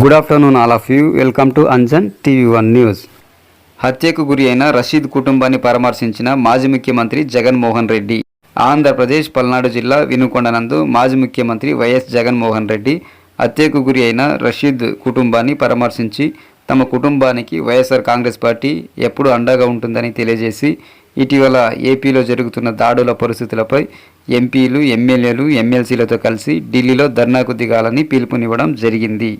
Good afternoon all of you welcome to Anjan TV one news హత్యకు గురి అయిన రషీద్ కుటుంబాన్ని పరామర్శించిన మాజీ ముఖ్యమంత్రి జగన్మోహన్ రెడ్డి. ఆంధ్రప్రదేశ్ పల్నాడు జిల్లా వినుకొండ నందు మాజీ ముఖ్యమంత్రి వైఎస్ జగన్మోహన్ రెడ్డి హత్యకు గురి అయిన రషీద్ కుటుంబాన్ని పరామర్శించి తమ కుటుంబానికి వైఎస్ఆర్ కాంగ్రెస్ పార్టీ ఎప్పుడు అండగా ఉంటుందని తెలియజేసి ఇటీవల ఏపీలో జరుగుతున్న దాడుల పరిస్థితులపై ఎంపీలు ఎమ్మెల్యేలు ఎమ్మెల్సీలతో కలిసి ఢిల్లీలో ధర్నాకు దిగాలని పిలుపునివ్వడం జరిగింది.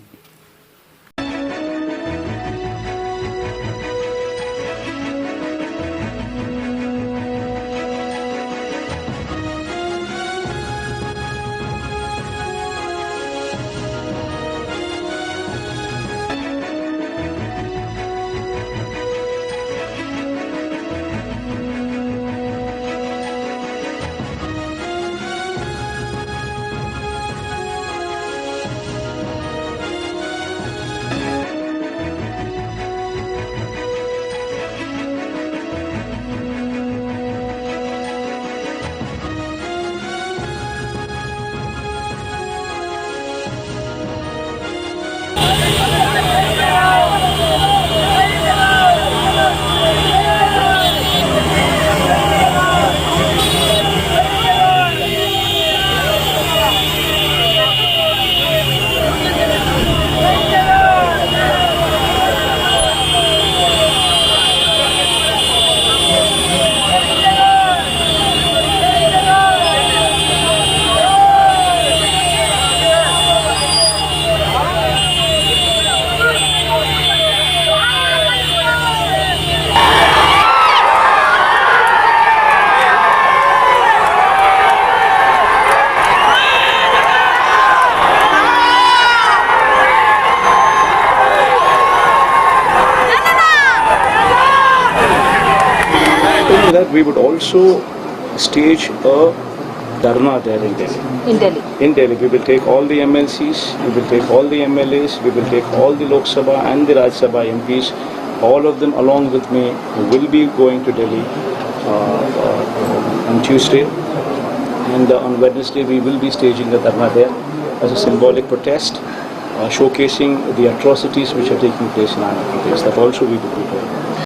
That we would also stage a dharna there in Delhi. in Delhi. In Delhi, we will take all the MLCs, we will take all the MLAs, we will take all the Lok Sabha and the Rajya Sabha MPs, all of them along with me will be going to Delhi uh, uh, on Tuesday. And uh, on Wednesday, we will be staging a dharna there as a symbolic protest, uh, showcasing the atrocities which are taking place in Andhra Pradesh. That also we will be doing.